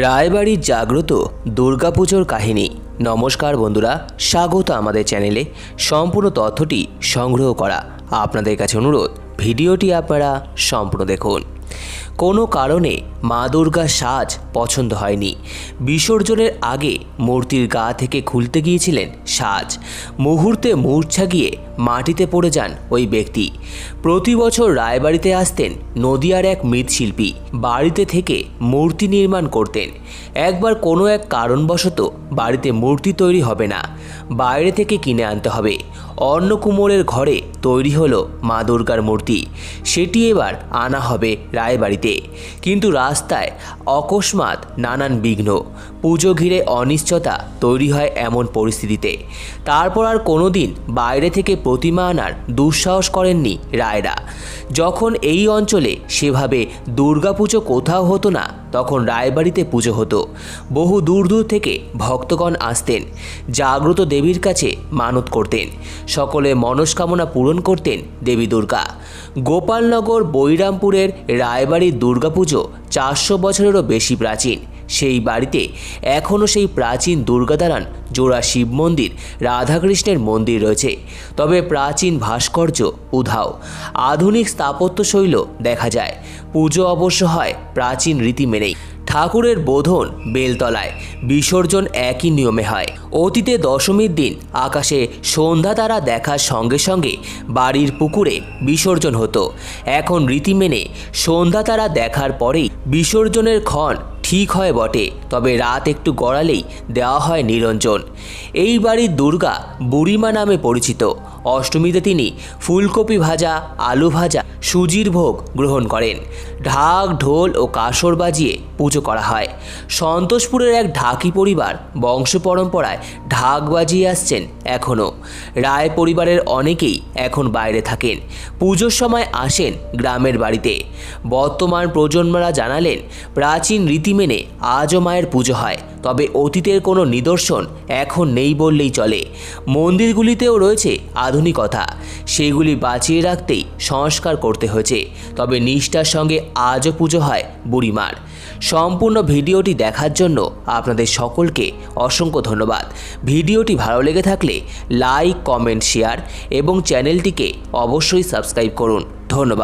রায়বাড়ির জাগ্রত দুর্গাপুজোর কাহিনী। নমস্কার বন্ধুরা, স্বাগত আমাদের চ্যানেলে। সম্পূর্ণ তথ্যটি সংগ্রহ করা আপনাদের কাছে অনুরোধ। ভিডিওটি আপনারা সম্পূর্ণ দেখুন। কোনো কারণে মা দুর্গার সাজ পছন্দ হয়নি। বিসর্জনের আগে মূর্তির গা থেকে খুলতে গিয়েছিলেন সাজ। মুহূর্তে মূর্ছা গিয়ে মাটিতে পড়ে যান ওই ব্যক্তি। প্রতি বছর রায়বাড়িতে আসতেন নদিয়ার এক মৃৎশিল্পী। বাড়িতে থেকে মূর্তি নির্মাণ করতেন। একবার কোনো এক কারণবশত বাড়িতে মূর্তি তৈরি হবে না। বাইরে থেকে কিনে আনতে হবে। অন্নকুমোরের ঘরে তৈরি হলো মা দুর্গার মূর্তি। সেটি এবার আনা হবে রায়বাড়িতে। কিন্তু রাস্তায় অকস্মাৎ নানান বিঘ্ন। পুজো ঘিরে অনিশ্চয়তা তৈরি হয় এমন পরিস্থিতিতে। তারপর আর কোনো দিন বাইরে থেকে প্রতিমা আনার দুঃসাহস করেননি রায়রা। যখন এই অঞ্চলে সেভাবে দুর্গাপুজো কোথাও হতো না তখন রায়বাড়িতে পুজো হতো। বহু দূর দূর থেকে ভক্তগণ আসতেন, জাগ্রত দেবীর কাছে মানত করতেন। সকলে মনস্কামনা পূরণ করতেন দেবী দুর্গা। গোপালনগর বৈরামপুরের রায়বাড়ির দুর্গাপুজো চারশো বছরেরও বেশি প্রাচীন। সেই বাড়িতে এখনও সেই প্রাচীন দুর্গাদালান জোড়া শিব মন্দির, রাধাকৃষ্ণের মন্দির রয়েছে। তবে প্রাচীন ভাস্কর্য উধাও। আধুনিক স্থাপত্যশৈল দেখা যায়। পুজো অবশ্য হয় প্রাচীন রীতি মেনেই। ঠাকুরের বোধন বেলতলায়, বিসর্জন একই নিয়মে হয়। অতীতে দশমীর দিন আকাশে সন্ধ্যা তারা দেখার সঙ্গে সঙ্গে বাড়ির পুকুরে বিসর্জন হতো। এখন রীতি মেনে সন্ধ্যা তারা দেখার পরেই বিসর্জনের ক্ষণ ঠিক হয় বটে, তবে রাত একটু গড়ালেই দেওয়া হয় নিরঞ্জন। এই বাড়ির দুর্গা বুড়িমা নামে পরিচিত। অষ্টমীতে তিনি ফুলকপি ভাজা, আলু ভাজা, সুজির ভোগ গ্রহণ করেন। ঢাক, ঢোল ও কাসর বাজিয়ে পুজো করা হয়। সন্তোষপুরের এক ঢাকি পরিবার বংশ পরম্পরায় ঢাক বাজিয়ে আসছেন এখনও। রায় পরিবারের অনেকেই এখন বাইরে থাকেন। পুজোর সময় আসেন গ্রামের বাড়িতে। বর্তমান প্রজন্মরা জানালেন, প্রাচীন রীতি মেনে আজও মায়ের পুজো হয়। তবে অতীতের কোনো নিদর্শন এখন নেই বললেই চলে। মন্দিরগুলিতেও রয়েছে আধুনিকতা। সেগুলি বাঁচিয়ে রাখতেই সংস্কার করতে হয়েছে। তবে নিষ্ঠার সঙ্গে আজও পুজো হয় বুড়িমার। সম্পূর্ণ ভিডিওটি দেখার জন্য আপনাদের সকলকে অসংখ্য ধন্যবাদ। ভিডিওটি ভালো লেগে থাকলে লাইক, কমেন্ট, শেয়ার এবং চ্যানেলটিকে অবশ্যই সাবস্ক্রাইব করুন। ধন্যবাদ।